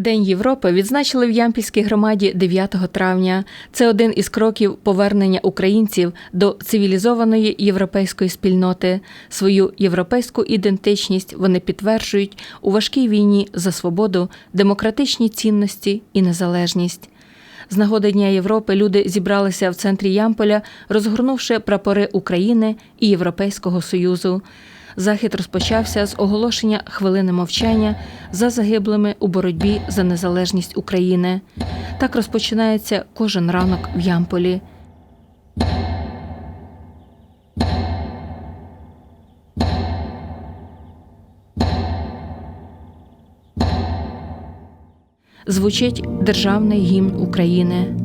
День Європи відзначили в Ямпільській громаді 9 травня. Це один із кроків повернення українців до цивілізованої європейської спільноти. Свою європейську ідентичність вони підтверджують у важкій війні за свободу, демократичні цінності і незалежність. З нагоди Дня Європи люди зібралися в центрі Ямполя, розгорнувши прапори України і Європейського Союзу. Захід розпочався з оголошення хвилини мовчання за загиблими у боротьбі за незалежність України. Так розпочинається кожен ранок в Ямполі. Звучить державний гімн України.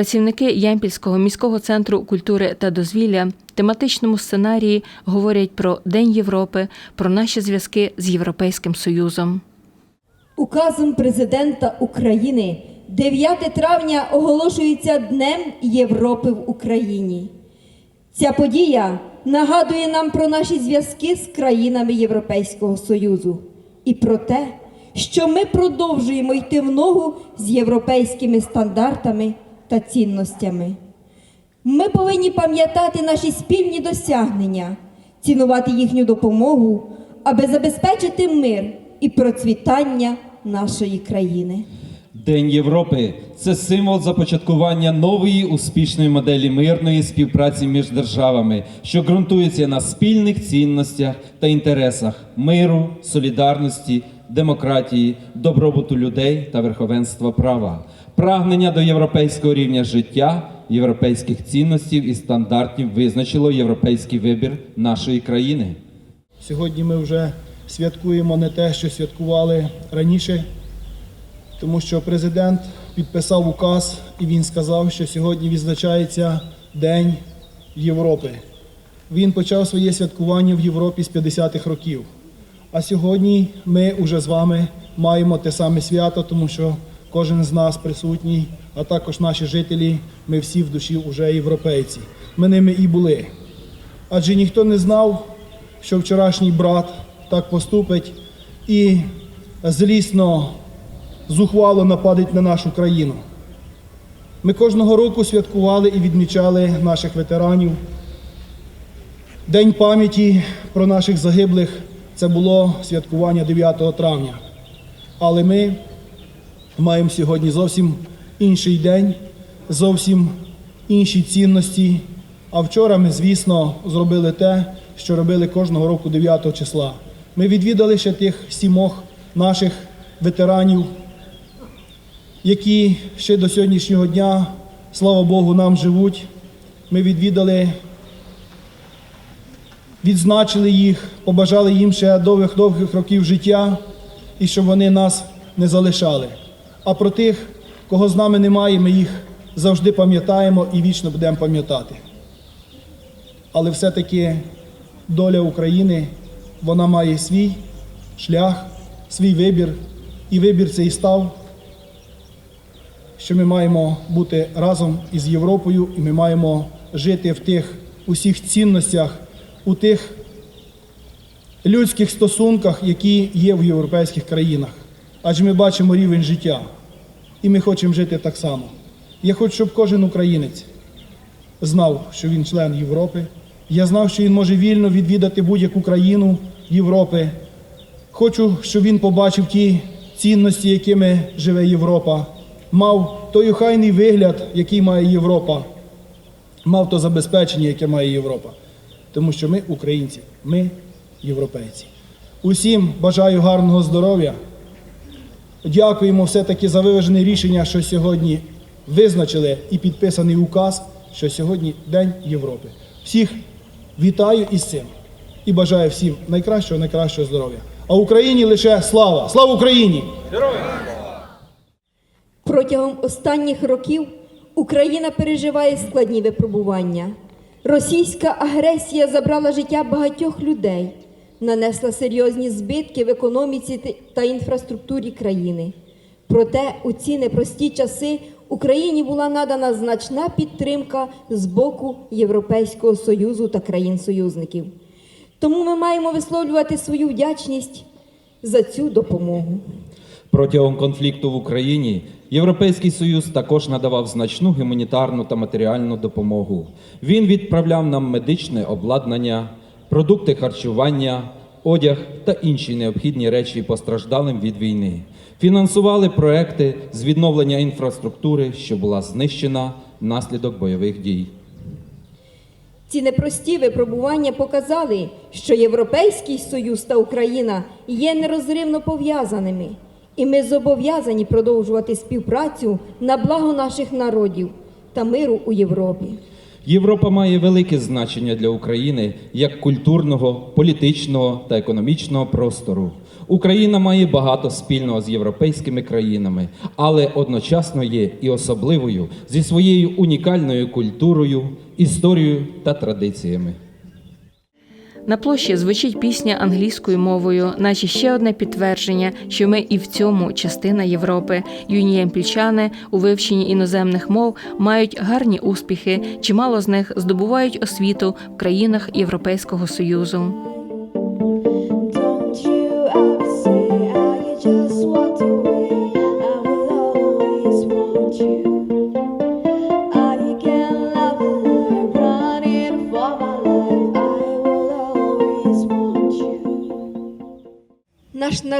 Працівники Ямпільського міського центру культури та дозвілля в тематичному сценарії говорять про День Європи, про наші зв'язки з Європейським Союзом. Указом президента України 9 травня оголошується Днем Європи в Україні. Ця подія нагадує нам про наші зв'язки з країнами Європейського Союзу і про те, що ми продовжуємо йти в ногу з європейськими стандартами та цінностями. Ми повинні пам'ятати наші спільні досягнення, цінувати їхню допомогу, аби забезпечити мир і процвітання нашої країни. День Європи це символ започаткування нової успішної моделі мирної співпраці між державами, що ґрунтується на спільних цінностях та інтересах миру, солідарності, демократії, добробуту людей та верховенства права, прагнення до європейського рівня життя, європейських цінностей і стандартів визначило європейський вибір нашої країни. Сьогодні ми вже святкуємо не те, що святкували раніше, тому що президент підписав указ і він сказав, що сьогодні відзначається День Європи. Він почав своє святкування в Європі з 50-х років. А сьогодні ми вже з вами маємо те саме свято, тому що кожен з нас присутній, а також наші жителі, ми всі в душі вже європейці. Ми ними і були. Адже ніхто не знав, що вчорашній брат так поступить і злісно, зухвало нападить на нашу країну. Ми кожного року святкували і відмічали наших ветеранів. День пам'яті про наших загиблих це було святкування 9 травня. Але ми маємо сьогодні зовсім інший день, зовсім інші цінності. А вчора ми, звісно, зробили те, що робили кожного року 9 числа. Ми відвідали ще тих сімох наших ветеранів, які ще до сьогоднішнього дня, слава Богу, нам живуть. Ми відвідали, відзначили їх, побажали їм ще довгих-довгих років життя і щоб вони нас не залишали. А про тих, Кого з нами немає, ми їх завжди пам'ятаємо і вічно будемо пам'ятати. Але все-таки доля України, вона має свій шлях, свій вибір. І вибір цей став, що ми маємо бути разом із Європою, і ми маємо жити в тих усіх цінностях, у тих людських стосунках, які є в європейських країнах. Адже ми бачимо рівень життя, і ми хочемо жити так само. Я хочу, щоб кожен українець знав, що він член Європи. Я знав, що він може вільно відвідати будь-яку країну Європи. Хочу, щоб він побачив ті цінності, якими живе Європа, мав той охайний вигляд, який має Європа, мав то забезпечення, яке має Європа. Тому що ми українці, ми європейці. Усім бажаю гарного здоров'я. Дякуємо все-таки за виважене рішення, що сьогодні визначили і підписаний указ, що сьогодні День Європи. Всіх вітаю із цим і бажаю всім найкращого, найкращого здоров'я. А Україні лише слава! Слава Україні! Протягом останніх років Україна переживає складні випробування. Російська агресія забрала життя багатьох людей, нанесла серйозні збитки в економіці та інфраструктурі країни. Проте у ці непрості часи Україні була надана значна підтримка з боку Європейського Союзу та країн-союзників. Тому ми маємо висловлювати свою вдячність за цю допомогу. Протягом конфлікту в Україні Європейський Союз також надавав значну гуманітарну та матеріальну допомогу. Він відправляв нам медичне обладнання, продукти харчування, одяг та інші необхідні речі постраждалим від війни. Фінансували проекти з відновлення інфраструктури, що була знищена внаслідок бойових дій. Ці непрості випробування показали, що Європейський Союз та Україна є нерозривно пов'язаними, і ми зобов'язані продовжувати співпрацю на благо наших народів та миру у Європі. Європа має велике значення для України як культурного, політичного та економічного простору. Україна має багато спільного з європейськими країнами, але одночасно є і особливою зі своєю унікальною культурою, історією та традиціями. На площі звучить пісня англійською мовою, наче ще одне підтвердження, що ми і в цьому частина Європи. Юні ямпільчани у вивченні іноземних мов мають гарні успіхи. Чимало з них здобувають освіту в країнах Європейського союзу.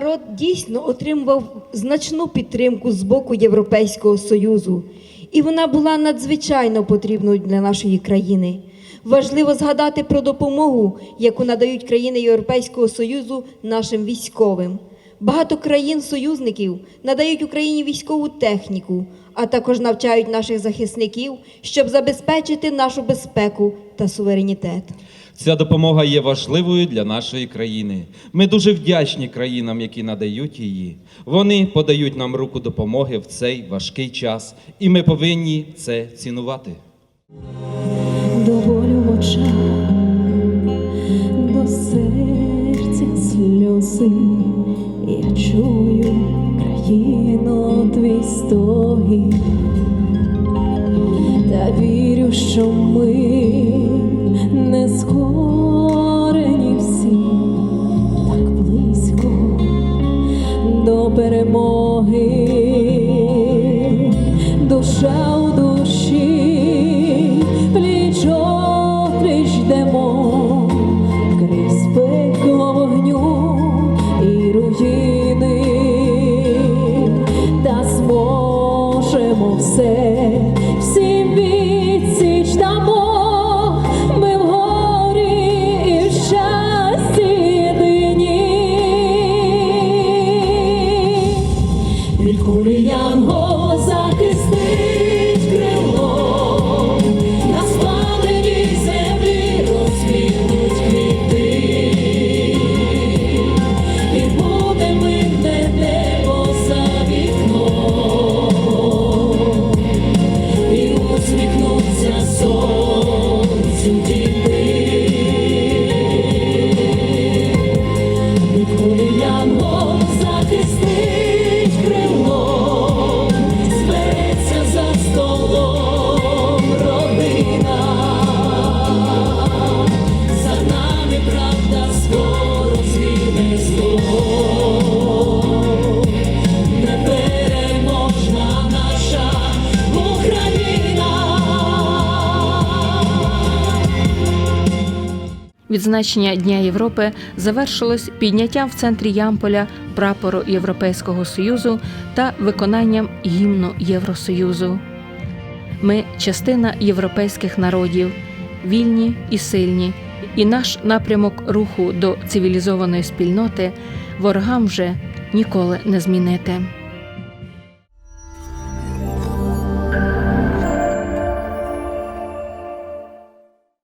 Народ дійсно отримував значну підтримку з боку Європейського Союзу, і вона була надзвичайно потрібною для нашої країни. Важливо згадати про допомогу, яку надають країни Європейського Союзу нашим військовим. Багато країн-союзників надають Україні військову техніку, а також навчають наших захисників, щоб забезпечити нашу безпеку та суверенітет. Ця допомога є важливою для нашої країни. Ми дуже вдячні країнам, які надають її. Вони подають нам руку допомоги в цей важкий час, і ми повинні це цінувати. До болю в очах, до серця сльози. Я чую країно твій стогін, та вірю, що ми перемоги, душа у душі, пліч опліч йдемо єдині. Від відзначення Дня Європи завершилось підняттям в центрі Ямполя прапору Європейського Союзу та виконанням гімну Євросоюзу. Ми частина європейських народів, вільні і сильні, і наш напрямок руху до цивілізованої спільноти ворогам вже ніколи не змінити.